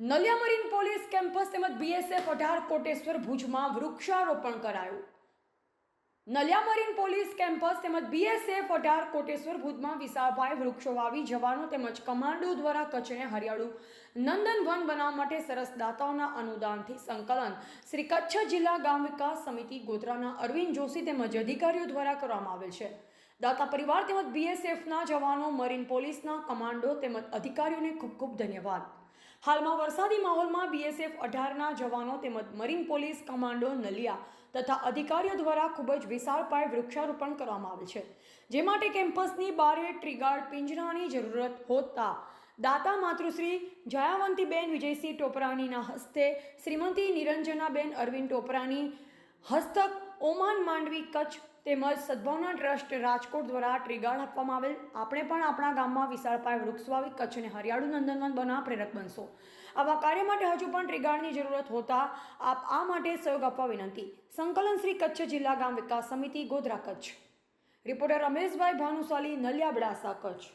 Naliya marine police campus તેમજ BSF અઢાર કોટેશ્વર ભુજમાં વૃક્ષારોપણ કરાયું. નલિયા મરીન પોલીસ કેમ્પસ તેમજ બીએસએફ અઢાર કોટેશ્વર ભુજમાં વિશાળભાઈ વૃક્ષો વાવી જવાનો તેમજ કમાન્ડો દ્વારા કચ્છને હરિયાળું નંદનવન બનાવવા માટે સરસ દાતાઓના અનુદાનથી સંકલન. શ્રી કચ્છ જિલ્લા ગામ વિકાસ સમિતિ ગોધરાના અરવિંદ જોશી તેમજ અધિકારીઓ દ્વારા કરવામાં આવેલ છે. દાતા પરિવાર તેમજ બીએસએફના જવાનો, મરીન પોલીસના કમાન્ડો તેમજ અધિકારીઓને ખૂબ ખૂબ ધન્યવાદ. હાલમાં વરસાદી માહોલમાં બીએસએફ અઢારના જવાનો તેમજ મરીન પોલીસ કમાન્ડો નલિયા તથા અધિકારીઓ દ્વારા ખૂબ જ વિશાળ પાયે વૃક્ષારોપણ કરવામાં આવેલ છે. જે માટે કેમ્પસની બારે ટ્રીગાર્ડ પિંજરાની જરૂરત હોતા દાતા માતૃશ્રી જયાવંતીબેન વિજયસિંહ ટોપરાણીના હસ્તે શ્રીમતી નિરંજનાબેન અરવિંદ ટોપરાણી હસ્તક ઓમાન માંડવી કચ્છ તેમજ સદભાવના ટ્રસ્ટ રાજકોટ દ્વારા ટ્રીગાર્ડ આપવામાં આવેલ. આપણે પણ આપણા ગામમાં વિશાળ પાયે વૃક્ષ વાવી કચ્છને હરિયાળું નંદનવન બનવા પ્રેરક બનશો. આવા કાર્ય માટે હજુ પણ ટ્રીગાર્ડની જરૂરત હોતા આપ આ માટે સહયોગ આપવા વિનંતી. સંકલન શ્રી કચ્છ જિલ્લા ગામ વિકાસ સમિતિ ગોધરા કચ્છ. રિપોર્ટર રમેશભાઈ ભાનુશાલી, નલિયા બડાસા કચ્છ.